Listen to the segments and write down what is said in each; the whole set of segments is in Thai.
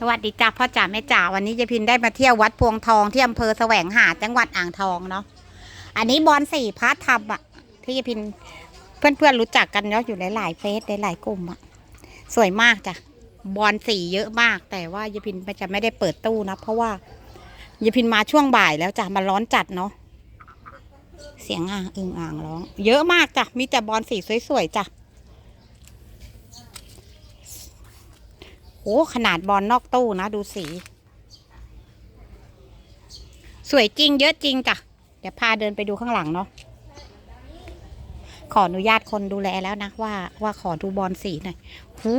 สวัสดีจ้าพ่อจ๋าแม่จ๋าวันนี้ยายพินได้มาเที่ยววัดพวงทองที่อำเภอแสวงหาจังหวัดอ่างทองเนาะอันนี้บอลสี่พระธรรมอะที่ยายพินเพื่อนๆรู้จักกันเนาะอยู่หลายๆเฟซหลายๆกลุ่มอะสวยมากจ้ะบอลสีเยอะมาก แต่ว่ายายพินจะไม่ได้เปิดตู้นะเพราะว่ายายพินมาช่วงบ่ายแล้วจ้ะมันร้อนจัดเนาะเสียงอ่างอึงอ่างร้อง เยอะมากจ้ะมีแต่บอลสีสวยๆจ้ะ โอ้ขนาดบอลนอกตู้นะ ดูสี สวยจริงเยอะจริงจ้ะ เดี๋ยวพาเดินไปดูข้างหลังเนาะขออนุญาตคนดูแลแล้วนะ ว่าว่าขอดูบอลสีหน่อยหู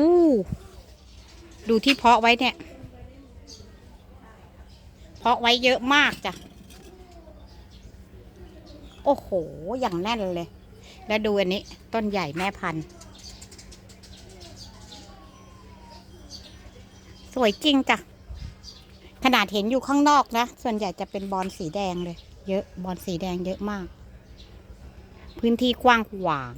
ดูที่เพาะไว้เนี่ย เพาะไว้เยอะมากจ้ะ โอ้โห อย่างแน่นเลย แล้วดูอันนี้ ต้นใหญ่แม่พันธุ์ สวยจริงจ้ะ ขนาดเห็นอยู่ข้างนอกนะ ส่วนใหญ่จะเป็นบอลสีแดงเลย เยอะบอลสีแดงเยอะมาก พื้นที่กว้างขวาง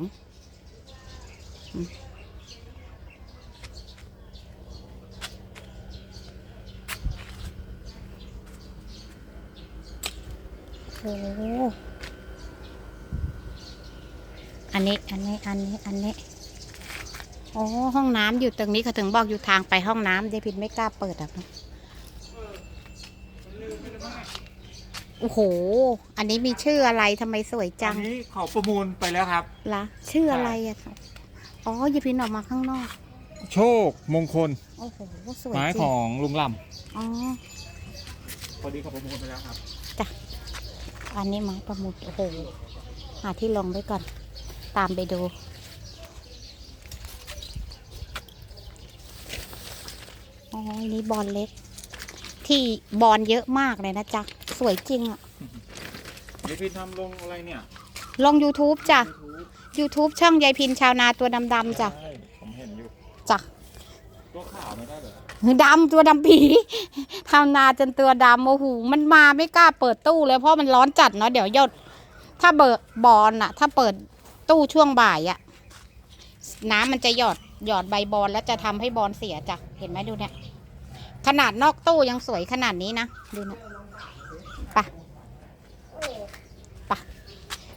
โอ้อันนี้ อันนี้ อันนี้ อันนี้ โอ้ห้องน้ำอยู่ตรงนี้เขาถึงบอกอยู่ทางไปห้องน้ำเดพินไม่กล้าเปิดอะโอ้โห อันนี้มีชื่ออะไรทำไมสวยจัอังนนี้เขาประมูลไปแล้วครับละชื่ออะไรอะคะอ๋อยายพินออกมาข้างนอก โชคมงคล โอ้โห สวยไม้จริขงองลุงลอ๋อำพอดีเขาประมูลไปแล้วครับอันนี้ไม้ประมุดโอ้โห หาที่ลงไว้ก่อน ตามไปดู อ๋ออันนี้บอลเล็ก ที่บอลเยอะมากเลยนะจ๊ะ สวยจริงอะเดี๋ยวพี่ทำลงอะไรเนี่ยลง YouTube จ้ะยูทูบ YouTube ช่องยายพินชาวนาตัวดำๆจ้ะใช่ผมเห็นอยู่จ้ะตัวขาวไม่ได้เหรอดำตัวดำปีทำนาจนตัวดำโอ้โหมันมาไม่กล้าเปิดตู้เลยเพราะมันร้อนจัดเนาะเดี๋ยวหยด ถ้าเบิกบอลอะถ้าเปิดตู้ช่วงบ่ายอะน้ำมันจะหยอดหยอดใบบอลแล้วจะทำให้บอลเสียจ้ะ เห็นไหมดูเนี่ย ขนาดนอกตู้ยังสวยขนาดนี้นะดูนะไปะปะ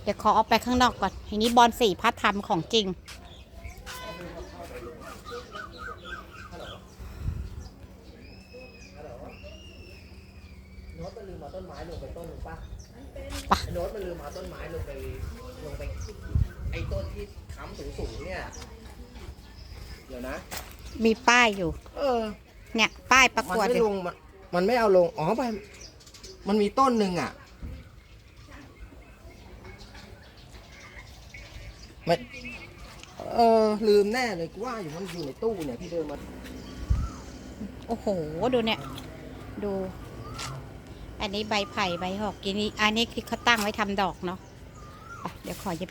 เดี๋ยวขอเอาไปข้างนอกก่อนทีนี้บอลสี่พัดทำของจริง โน้ตมันลืมเอาต้นไม้ลงไปต้นหนึ่งป่ะป่ะไอ้โน้ตมันลืมเอาต้นไม้ลงไปลงไปไอ้ต้นที่ค้ำสูงๆเนี่ย เดี๋ยวนะ มีป้ายอยู่ เออ เนี่ย ป้ายประมันกวดไม่อยู่ลงมันมันไม่เอาลง อ๋อไปมันมีต้นหนึ่งอะไม่เออลืมแน่เลยกูว่าอยู่มันอยู่ในตู้เนี่ยที่เดินมาโอ้โห ดูเนี่ย ดู อันนี้ใบไผ่ใบหอกกินอันนี้คือเขาตั้งไว้ทำดอกเนาะไปเดี๋ยวขอหยิบ